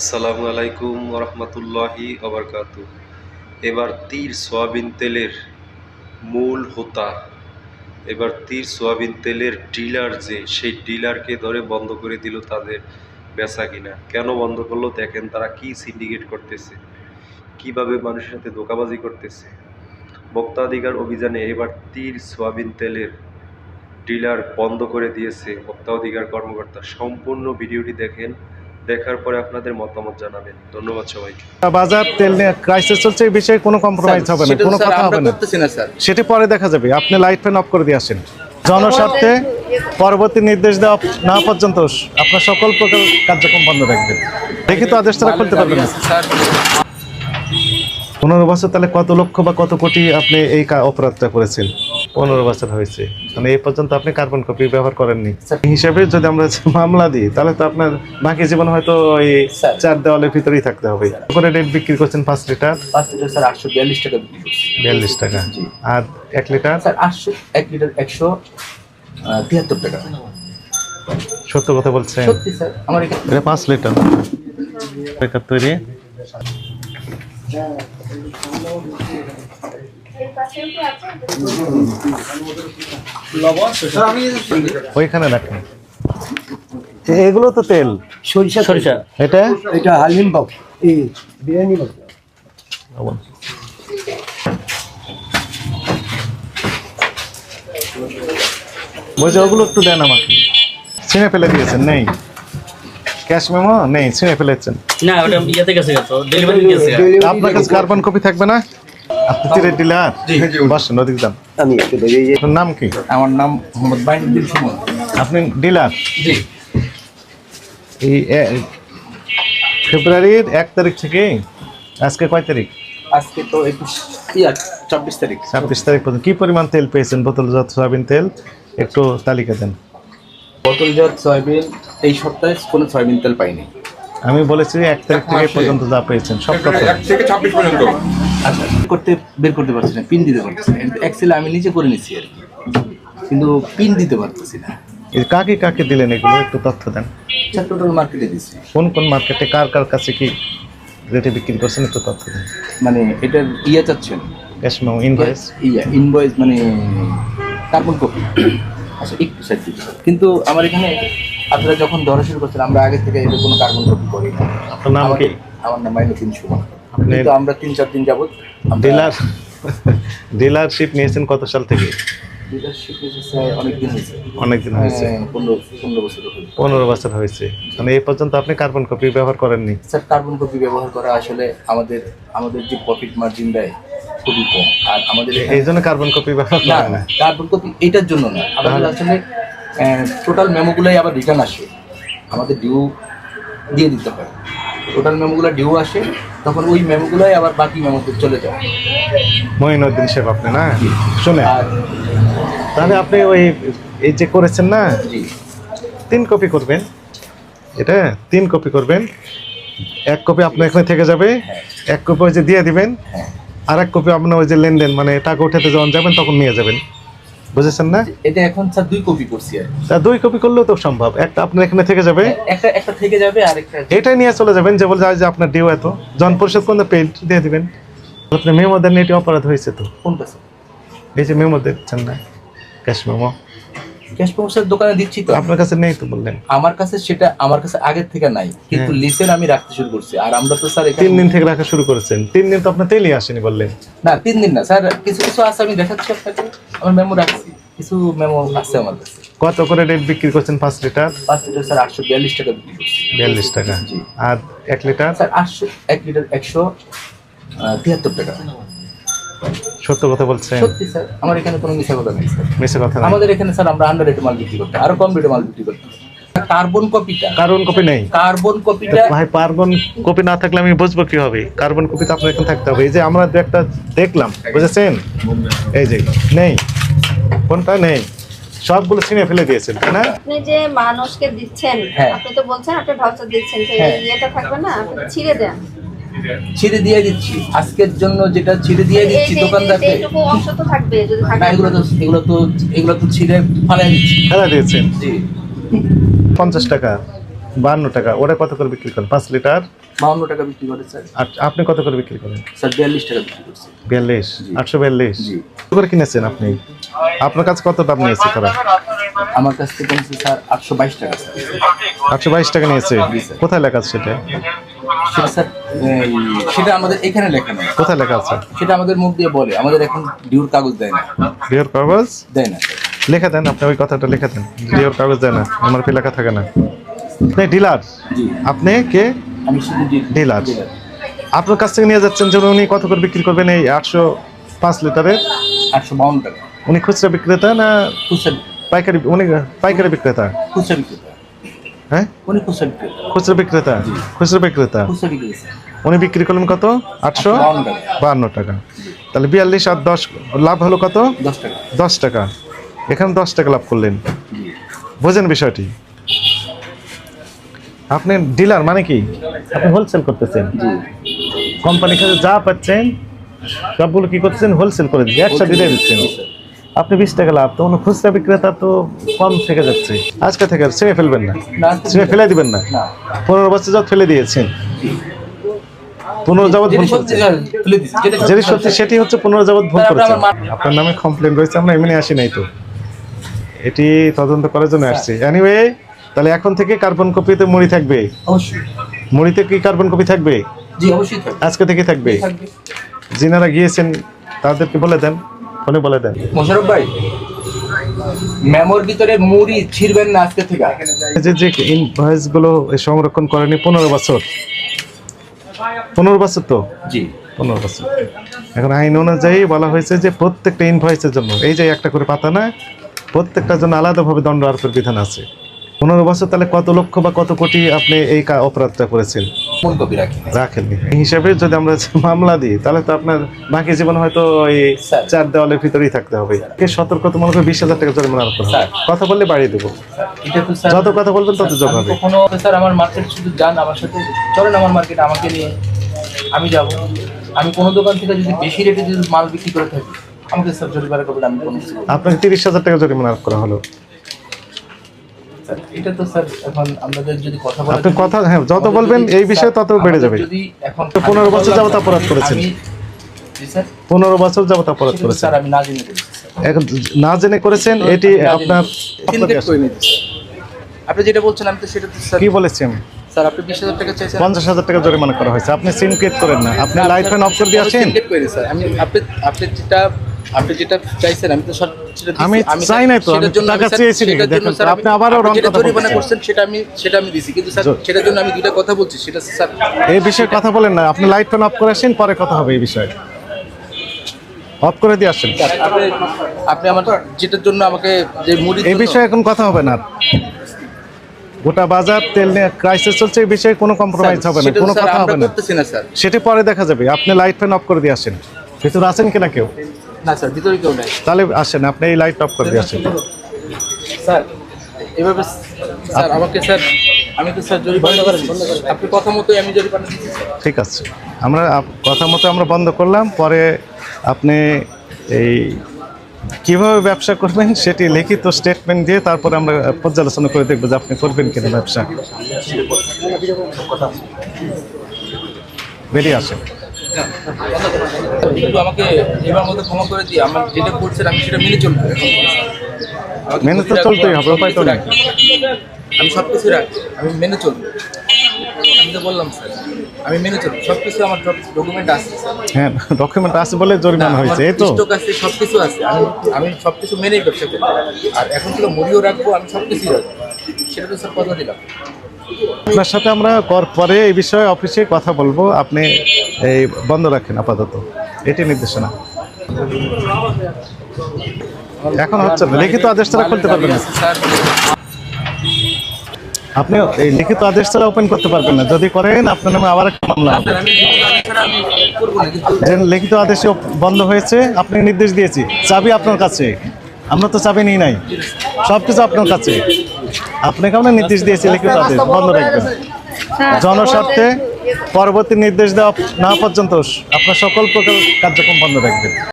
আসসালামু আলাইকুম রহমতুল্লাহি আবরকাতু এবার তীর সয়াবিন তেলের মূল হোতা। এবার তীর সয়াবিন তেলের ডিলার যে, সেই ডিলারকে ধরে বন্ধ করে দিল তাদের বেচা কিনা কেন বন্ধ করল দেখেন তারা কি সিন্ডিকেট করতেছে, কীভাবে মানুষের সাথে ধোকাবাজি করতেছে। ভোক্তাধিকার অভিযানে এবার তীর সয়াবিন তেলের ডিলার বন্ধ করে দিয়েছে ভোক্তা অধিকার কর্মকর্তা। সম্পূর্ণ ভিডিওটি দেখেন দেখার পরে আপনাদের মতামত জানাবেন। ধন্যবাদ সবাইকে। বাজার তেল নিয়ে ক্রাইসিস চলছে এই বিষয়ে কোনো কম্প্রোমাইজ হবে না কোনো কথা হবে না। সেটি পরে দেখা যাবে আপনি লাইট ফ্যান অফ করে দিয়ে আসেন। জনস্বার্থে পরবর্তী নির্দেশ দেওয়া না পর্যন্ত আপনার সকল প্রকার কার্যক্রম বন্ধ রাখবেন। লিখিত আদেশ তারা খুলতে পারবেন না। পনেরো বছর তাহলে কত লক্ষ বা কত কোটি আপনি এই অপরাধটা করেছেন? পনেরো বছর হয়েছে। মানে এই পর্যন্ত আপনি কার্বন কপি ব্যবহার করেননি। হিসাবে যদি আমরা মামলা দিই তাহলে তো আপনার বাকি জীবন হয়তো ওই চার দেওয়ালের ভিতরেই থাকতে হবে। করে রেট বিক্রি করছেন পাঁচ লিটার। পাঁচ লিটার স্যার আটশো বিয়াল্লিশ টাকা বিক্রি বিয়াল্লিশ টাকা। আর এক লিটার? স্যার আটশো এক লিটার একশো তিয়াত্তর টাকা। সত্য কথা বলছেন। সত্যি স্যার আমার এটা পাঁচ লিটার। লিটার তৈরি ওইখানে রাখেন এ- এগুলো তো তেল। সরিষা সরিষা। এটা? এটা হালিম বাবু এই বিরিয়ানি বাবু বলছে ওগুলো একটু দেন আমাকে। ছিঁড়ে ফেলে দিয়েছেন নেই। Cash memo? নেই ছিঁড়ে ফেলেছেন। না ওটা ইয়েতে গেছে তো ডেলিভারি গেছে। আপনার কাছে কার্বন কপি থাকবে না? আপনি তীরের ডিলার বসেন ওদিক যান। আমি এই যে আপনার নাম কি? আমার নাম মোহাম্মদ বাইনুদ্দিন সুমন। আপনি ডিলার? জি। এই ফেব্রুয়ারির এক তারিখ থেকে আজকে কয় তারিখ? আজকে তো একুশ চব্বিশ তারিখ। ছাব্বিশ তারিখ পর্যন্ত। কি পরিমাণ তেল পেয়েছেন? বোতলজাত সয়াবিন তেল? একটু তালিকা দেন। বোতলজাত সয়াবিন এই সপ্তাহে কোনো সয়াবিন তেল পাইনি। আমি বলেছি এক তারিখ থেকে পর্যন্ত যা পেয়েছেন সব কথা আচ্ছা করতে বের করতে পারছি না পিন দিতে পারতেছি না। এক্সেল আমি নিজে করে নিচ্ছি আর কি। কিন্তু পিন দিতে পারতেছি না। কাকে কাকে দিলেন এগুলো? একটু তথ্য দেন। টোটাল মার্কেটে দিচ্ছি কোন কোন মার্কেটে কার কার কাছে কি রেটে বিক্রি করছেন? একটু তথ্য দেন। মানে এটার ইয়ে চাচ্ছেন? ক্যাশ ইনভয়েস ইয়া ইনভয়েস মানে কার্বন কপি আচ্ছা একটু সাইড কিন্তু আমার এখানে আপনারা যখন ধরা শুরু করছেন আমরা আগে থেকে এটা কোনো কার্বন কপি করি না। আপনার নাম কি? আমার নাম মাইনুদ্দিন সুমন। কিন্তু আমরা তিন চার দিন যাবত ডিলার ডিলারশিপ নিয়েছেন কত সাল থেকে? ডিলারশিপ অনেক দিন হয়েছে। অনেকদিন হয়েছে। হ্যাঁ, পনেরো পনেরো বছর হয়েছে। পনেরো বছর হয়েছে। মানে এই পর্যন্ত আপনি কার্বন কপি ব্যবহার করেননি? স্যার কার্বন কপি ব্যবহার করা আসলে আমাদের আমাদের যে প্রফিট মার্জিন দেয় খুবই কম। আর আমাদের এই জন্য কার্বন কপি ব্যবহার করেন না? কার্বন কপি এটার জন্য না। আমাদের আসলে টোটাল মেমোগুলাই আবার রিটার্ন আসে। আমাদের ডিউ দিয়ে দিতে হয়। টোটাল মেমোগুলো ডিউ আসে তখন ওই মেমোগুলাই আবার বাকি মেমোতে চলে যায়। মহিনুদ্দিন শেখ আপনি না? শুনে। আর তাহলে আপনি ওই এই যে করেছেন না তিন কপি করবেন। এটা? তিন কপি করবেন। এক কপি আপনার এখানে থেকে যাবে এক কপি ওই যে দিয়ে দিবেন হ্যাঁ। আর এক কপি আপনার ওই যে লেনদেন মানে টাকা উঠাতে যখন যাবেন তখন নিয়ে যাবেন। বুঝেছেন না? এটা এখন স্যার দুই কপি করছি আর। দুই কপি করলেও তো সম্ভব। একটা আপনার এখানে থেকে যাবে। একটা একটা থেকে যাবে আর একটা এটা নিয়ে চলে যাবেন যে বলে যে আপনার ডিউ এত। জন কোন পেইন্ট দিয়ে দিবেন। আপনার মেমোদের দেন এটি অপরাধ হয়েছে তো? কোনটা স্যার? এই যে মেমো দেখছেন না। ক্যাশ মেমো ক্যাশ প্রমোশনের দোকানে দিচ্ছি তো। আপনার কাছে নেই তো বললেন। আমার কাছে সেটা আমার কাছে আগের থেকে নাই কিন্তু লিসেন আমি রাখতে শুরু করছি। আর আমরা তো স্যার তিন দিন থেকে রাখা শুরু করেছেন। তিন দিন তো আপনার তেলই আসেনি বললেন। না তিন দিন না। স্যার কিছু কিছু আছে আমি দেখাচ্ছি আপনাকে। আমার মেমো রাখছি। কিছু মেমো আছে আমার কাছে। কত করে রেট বিক্রি করছেন পাঁচ লিটার? পাঁচ লিটার স্যার আটশো বিয়াল্লিশ টাকা বিক্রি করছি। বিয়াল্লিশ টাকা। আর এক লিটার? স্যার আটশো এক লিটার একশো তিয়াত্তর টাকা। সত্য কথা বলছেন? সত্যি স্যার আমার এখানে কোনো মিশা কথা নেই স্যার। মিশে কথা নাই। আমাদের এখানে স্যার আমরা আন্ডার রেটে মাল বিক্রি করতে আরও কম রেটে মাল বিক্রি করতে কার্বন কপিটা কার্বন কপি নেই। কার্বন কপিটা ভাই কার্বন কপি না থাকলে আমি বুঝব কি হবে কার্বন কপি তো আপনার এখানে থাকতে হবে। এই যে আমরা দু একটা দেখলাম বুঝেছেন? এই যে নেই। কোনটা? নেই। সবগুলো ছিঁড়ে ফেলে দিয়েছেন তাই না? আপনি যে মানুষকে দিচ্ছেন হ্যাঁ। আপনি তো বলছেন আপনি ভাউচার দিচ্ছেন হ্যাঁ। ইয়েটা থাকবে না আপনি ছিঁড়ে দেন। ছিঁড়ে দিয়ে দিচ্ছি। আজকের জন্য যেটা ছিঁড়ে দিয়ে দিচ্ছি দোকানদারকে এইটুকু অংশ তো থাকবে যদি না এগুলো তো এগুলো তো এগুলো তো ছিঁড়ে ফালাই দিচ্ছি। ফেলা দিয়েছেন? জি। পঞ্চাশ টাকা বান্ন টাকা ওটা কত করে বিক্রি করেন পাঁচ লিটার? বাউন্ন টাকা বিক্রি করে স্যার। আর আপনি কত করে বিক্রি করেন? স্যার বিয়াল্লিশ টাকা বিক্রি করছে। বিয়াল্লিশ? আটশো বিয়াল্লিশ? জি। কত করে কিনেছেন আপনি? আপনার কাছে কত দাম নিয়েছে তারা? আমার কাছ থেকে স্যার আটশো বাইশ টাকা আটশো বাইশ টাকা নিয়েছে? কোথায় লেখা আছে সেটা? সেটা স্যার সেটা আমাদের এখানে লেখা নেই। কোথায় লেখা আছে? সেটা আমাদের মুখ দিয়ে বলে আমাদের এখন ডিউর কাগজ দেয় না। বিয়ের কাগজ? দেয় না লিখে দেন আপনি ওই কথাটা লিখে দেন। বিয়ের কাগজ দেয় না আমার পি লেখা থাকে না। ডিলার আপনি কে? আমি ডিলার। ডিলার। আপনার কাছ থেকে নিয়ে যাচ্ছেন যে উনি কত করে বিক্রি করবেন এই আটশো পাঁচ লিটারের? আটশো বাউন্ন টাকা। উনি খুচরা বিক্রেতা না খুচরা পাইকারি উনি পাইকারি বিক্রেতা? খুচরা বিক্রেতা। হ্যাঁ? উনি খুচরা বিক্রেতা। খুচরা বিক্রেতা? খুচরা বিক্রেতা? খুচরা বিক্রেতা। উনি বিক্রি করলেন কত? আটশো? বাহান্ন টাকা। তাহলে বিয়াল্লিশ আর দশ লাভ হলো কত? দশ টাকা। এখানে দশ টাকা লাভ করলেন। বোঝেন বিষয়টি। আপনি ডিলার মানে কি? আপনি হোলসেল করতেছেন। জি। কোম্পানি কাছে যা পাচ্ছেন সবগুলো কি করতেছেন? হোলসেল করে দিচ্ছে একসাথে দিয়ে দিচ্ছেন। আপনি বিশ টাকা লাভ তো কোনো খুচরা বিক্রেতা তো কম থেকে যাচ্ছে। আজকে থেকে ছেড়ে ফেলবেন না। না ছেড়ে ফেলে দিবেন না। পনেরো বছর যাবত ফেলে দিয়েছেন। ভুল যেটা সত্যি। যেটা সেটি হচ্ছে ভুল স্যার, আপনার নামে কমপ্লেন রয়েছে আমরা এমনি আসি নাই তো। এটি তদন্ত করার জন্য আসছি। এনিওয়ে তাহলে এখন থেকে কার্বন কপিতে মুড়ি থাকবে। মুড়িতে কি কার্বন কপি থাকবে? জি অবশ্যই থাকবে। আজকে থেকে থাকবে। থাকবে। যিনারা গিয়েছেন তাদেরকে বলে দেন। ফোনে বলে দেন। মোশারফ ভাই মেমোর ভিতরে মুড়ি ছিড়বেন না আজকে থেকে। যে যে ইনভয়েসগুলো সংরক্ষণ করেনি পনেরো বছর। পনেরো বছর তো? জি। পনেরো বছর। এখন আইন অনুযায়ী বলা হয়েছে যে প্রত্যেকটা ইনভয়েসের জন্য এই যে একটা করে পাতা না প্রত্যেকটার জন্য আলাদাভাবে দণ্ড আরোপের বিধান আছে। পনেরো বছর তাহলে কত লক্ষ বা কত কোটি আপনি এই অপরাধটা করেছেন? কোন রাখেননি। হিসাবে যদি আমরা মামলা দিই তাহলে তো আপনার বাকি জীবন হয়তো ওই চার দেওয়ালের ভিতরেই থাকতে হবে। কে সতর্কতা মনে বিশ হাজার টাকা জরিমানা করা। কথা বললে বাড়িয়ে দেবো। যত কথা বলবেন তত যোগ হবে। কখনো স্যার আমার মার্কেট শুধু যান আমার সাথে চলেন আমার মার্কেট আমাকে নিয়ে আমি যাব। আমি কোনো দোকান থেকে যদি বেশি রেটে যদি মাল বিক্রি করে থাকি আমাকে স্যার জরিমানা করবেন আমি কোনো। আপনাকে তিরিশ হাজার টাকা জরিমানা করা হলো। এটা তো স্যার এখন আমাদের যদি কথা বলা আপনি কথা হ্যাঁ যত বলবেন এই বিষয়ে তত বেড়ে যাবে। যদি এখন বছর যাবত অপরাধ করেছেন। পনেরো বছর যাবত অপরাধ সেটা করেছেন। আমি না জেনে এখন না জেনে করেছেন এটি আপনার। আপনি যেটা বলছেন আমি তো সেটা স্যার কি বলেছি আমি স্যার আপনি বিশ হাজার টাকা চাইছেন। পঞ্চাশ হাজার টাকা জরিমানা করা হয়েছে। আপনি সিনক্রেট করেন না। আপনি লাইট ফ্যান অফ করে আমি আপনি যেটা আপনি যেটা চাইছেন আমি তো। আমি চাই নাই তো, টাকা চেয়েছি আপনি আবারও কথা বলছেন। করছেন সেটা আমি সেটা আমি দিছি। কিন্তু স্যার সেটার জন্য আমি দুইটা কথা বলছি সেটা স্যার এই বিষয়ে কথা বলেন না আপনি লাইট ফ্যান অফ করে আসেন পরে কথা হবে এই বিষয়ে। অফ করে দিয়ে আসেন। আপনি আমার যেটার জন্য আমাকে যে মুড়ি এই বিষয়ে এখন কথা হবে না। গোটা বাজার তেল নিয়ে ক্রাইসিস চলছে এই বিষয়ে কোনো কম্প্রোমাইজ হবে না কোনো কথা হবে না। সেটি পরে দেখা যাবে। আপনি লাইট ফ্যান অফ করে দিয়ে আসেন। ভিতরে আছেন কিনা কেউ? না স্যার ভিতরে কেউ নাই। তাহলে আসেন আপনি এই লাইট অফ করে দিয়ে আসেন। স্যার এভাবে স্যার আমাকে স্যার আমি তো স্যার জরিমানা আপনি কথা মতোই আমি জরিমানা ঠিক আছে। আমরা কথা মতো আমরা বন্ধ করলাম পরে আপনি এই কীভাবে ব্যবসা করবেন সেটি লিখিত স্টেটমেন্ট দিয়ে তারপরে আমরা পর্যালোচনা করে দেখব যে আপনি করবেন কিনা ব্যবসা। বেরিয়ে আসেন। একটু আমাকে এবার মতো ক্ষমা করে দিয়ে আমার যেটা করছেন আমি সেটা মেনে চলবো। মেনে তো চলতেই হবে, আমি উপায় তো সবকিছু আমি সব কিছু রাখি আমি মেনে চলবো। আমি তো বললাম স্যার আমি মেনে চলবো। সব কিছু আমার ডকুমেন্ট আছে হ্যাঁ ডকুমেন্ট আছে বলে জরিমানা হয়েছে এই তো। স্টক আছে সব কিছু আছে। আমি আমি সব কিছু মেনেই ব্যবসা করি আর এখন থেকে মুড়িও রাখব আমি সব কিছুই রাখব। সেটা তো স্যার কথা দিলাম। আপনার সাথে আমরা কর পরে এই বিষয়ে অফিসে কথা বলব। আপনি এই বন্ধ রাখেন আপাতত। এটি নির্দেশনা। এখন হচ্ছে না, লিখিত আদেশ ছাড়া খুলতে পারবেন না। আপনি এই লিখিত আদেশ ছাড়া ওপেন করতে পারবেন না। যদি করেন, আপনার নামে আবার একটা মামলা হবে। লিখিত আদেশে বন্ধ হয়েছে, আপনি নির্দেশ দিয়েছি। চাবি আপনার কাছে। আমরা তো চাবি নিই নাই। সব কিছু আপনার কাছে। আপনাকে আমরা নির্দেশ দিয়েছি লিখিত আদেশ বন্ধ রাখবেন। জনস্বার্থে পরবর্তী নির্দেশ দেওয়া না পর্যন্ত আপনার সকল প্রকার কার্যক্রম বন্ধ রাখবেন।